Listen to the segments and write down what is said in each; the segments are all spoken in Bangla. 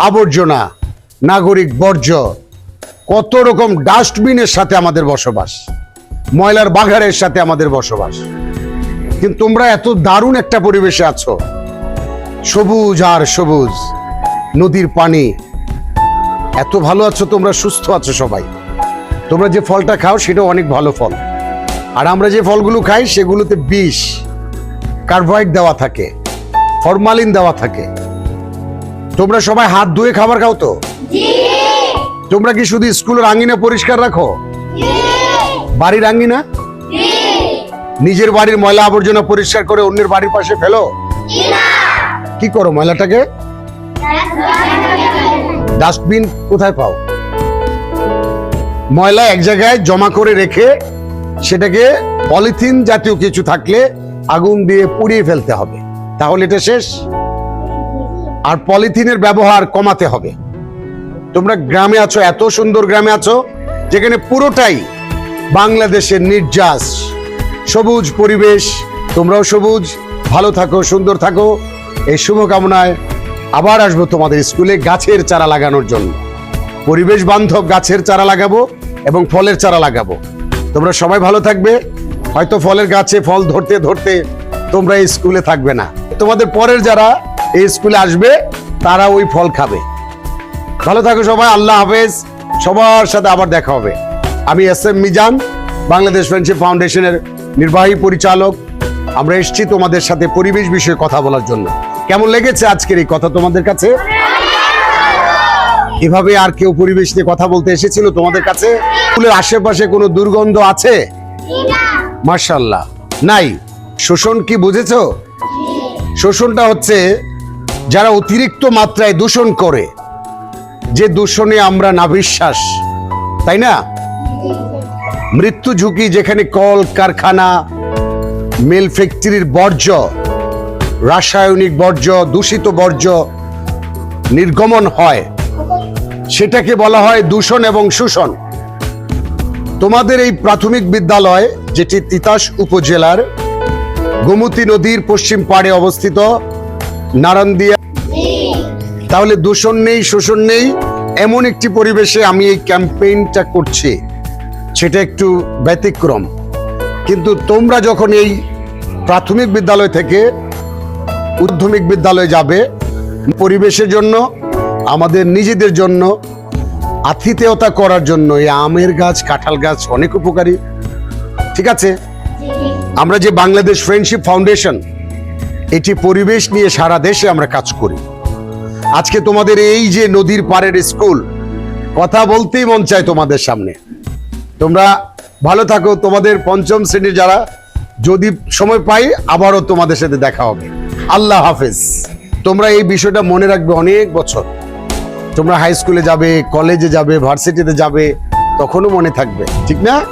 আবর্জনা, নাগরিক বর্জ্য, কত রকম ডাস্টবিনের সাথে আমাদের বসবাস, ময়লার বাঘারের সাথে আমাদের বসবাস। কিন্তু তোমরা এত দারুণ একটা পরিবেশে আছো। সবুজ আর সবুজ, নদীর পানি। এত ভালো আছো, তোমরা সুস্থ আছো সবাই। তোমরা যে ফলটা খাও সেটা অনেক ভালো ফল। আর আমরা যে ফলগুলো খাই, সেগুলোতে বিষ, কার্বোহাইড দেওয়া থাকে, ফরমালিন দেওয়া থাকে। তোমরা সবাই হাত ধুয়ে খাবার খাও তো? তোমরা কি শুধু স্কুলের আঙ্গিনা পরিষ্কার রাখো? বাড়ির আঙ্গিনা নিজের বাড়ির ময়লা আবর্জনা পরিষ্কার করে অন্যের বাড়ির পাশে ফেলো। কি করো ময়লাটাকে? ডাস্টবিন কোথায় পাও? ময়লা এক জায়গায় জমা করে রেখে সেটাকে পলিথিন জাতীয় কিছু থাকলে আগুন দিয়ে পুড়িয়ে ফেলতে হবে। তাহলে এটা শেষ? আর পলিথিনের ব্যবহার কমাতে হবে। তোমরা গ্রামে আছো, এত সুন্দর গ্রামে আছো, যেখানে পুরোটাই বাংলাদেশের নির্যাস। সবুজ পরিবেশ, তোমরাও সবুজ, ভালো থাকো, সুন্দর থাকো। এই শুভকামনায় আবার আসব তোমাদের স্কুলে গাছের চারা লাগানোর জন্য। পরিবেশ বান্ধব গাছের চারা লাগাবো এবং ফলের চারা লাগাবো। তোমরা সবাই ভালো থাকবে। হয়তো ফলের গাছে ফল ধরতে ধরতে তোমরা এই স্কুলে থাকবে না। তোমাদের পরের যারা এই স্কুলে আসবে, তারা ওই ফল খাবে। ভালো থাকো সবাই, আল্লাহ হাফেজ। সবার সাথে আবার দেখা হবে। আমি S M Mizan, Bangladesh friendship ফাউন্ডেশনের নির্বাহী পরিচালক। আমরা এসেছি তোমাদের সাথে পরিবেশ বিষয়ে কথা বলার জন্য। কেমন লেগেছে আজকের এই কথা তোমাদের কাছে? এভাবে আর কেউ পরিবেশ নিয়ে কথা বলতে এসেছিল তোমাদের কাছে? স্কুলের আশেপাশে কোনো দুর্গন্ধ আছে? মার্শাল্লাহ নাই। শোষণ কি বুঝেছ? শোষণটা হচ্ছে যারা অতিরিক্ত মাত্রায় দূষণ করে। যে দূষণে আমরা নাভিশ্বাস তাই না? মৃত্যু ঝুঁকি যেখানে কল, কারখানা, মিল ফ্যাক্টরির বর্জ্য, রাসায়নিক বর্জ্য, দূষিত বর্জ্য নির্গমন হয়, সেটাকে বলা হয় দূষণ এবং শোষণ। তোমাদের এই প্রাথমিক বিদ্যালয়, যেটি তিতাস উপজেলার গোমতী নদীর পশ্চিম পাড়ে অবস্থিত, নারান্দিয়া তাহলে দূষণ নেই, শোষণ নেই, এমন একটি পরিবেশে আমি এই ক্যাম্পেইনটা করছি, সেটা একটু ব্যতিক্রম। কিন্তু তোমরা যখন এই প্রাথমিক বিদ্যালয় থেকে উদ্যমিক বিদ্যালয়ে যাবে, পরিবেশের জন্য, আমাদের নিজেদের জন্য, আতিথেয়তা করার জন্য এই আমের গাছ, কাঁঠাল গাছ অনেক উপকারী। ঠিক আছে? আমরা যে বাংলাদেশ ফ্রেন্ডশিপ ফাউন্ডেশন, এটি পরিবেশ নিয়ে সারা দেশে আমরা কাজ করি। আজকে তোমাদের এই যে নদীর পাড়ের স্কুল কথা বলতেই মন চায় তোমাদের সামনে। তোমরা ভালো থাকো তোমাদের পঞ্চম শ্রেণির যারা যদি সময় পাই আবারও তোমাদের সাথে দেখা হবে। আল্লাহ হাফেজ। তোমরা এই বিষয়টা মনে রাখবে অনেক বছর। তোমরা হাই স্কুলে যাবে কলেজে যাবে ভার্সিটিতে যাবে তখনও মনে থাকবে ঠিক না?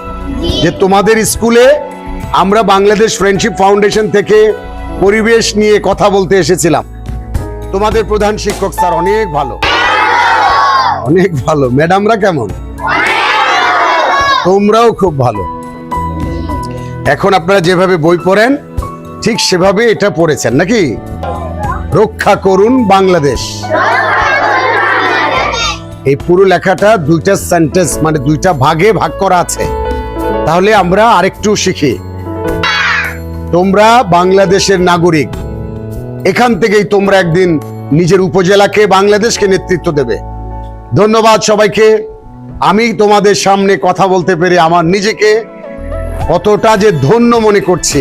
যে তোমাদের স্কুলে আমরা বাংলাদেশ ফ্রেন্ডশিপ ফাউন্ডেশন থেকে পরিবেশ নিয়ে কথা বলতে এসেছিলাম। তোমাদের প্রধান শিক্ষক স্যার অনেক ভালো। অনেক ভালো। ম্যাডামরা কেমন? তোমরাও খুব ভালো। এখন আপনারা যেভাবে বই পড়েন, ঠিক সেভাবে এটা পড়েছেন নাকি? রক্ষা করুন বাংলাদেশ। এই পুরো লেখাটা দুইটা সেন্টেন্স মানে দুইটা ভাগে ভাগ করা আছে। তাহলে আমরা আরেকটু শিখি। তোমরা বাংলাদেশের নাগরিক। এখান থেকেই তোমরা একদিন নিজের উপজেলাকে, বাংলাদেশকে নেতৃত্ব দেবে। ধন্যবাদ সবাইকে। আমি তোমাদের সামনে কথা বলতে পেরে আমার নিজেকে কতটা যে ধন্য মনে করছি।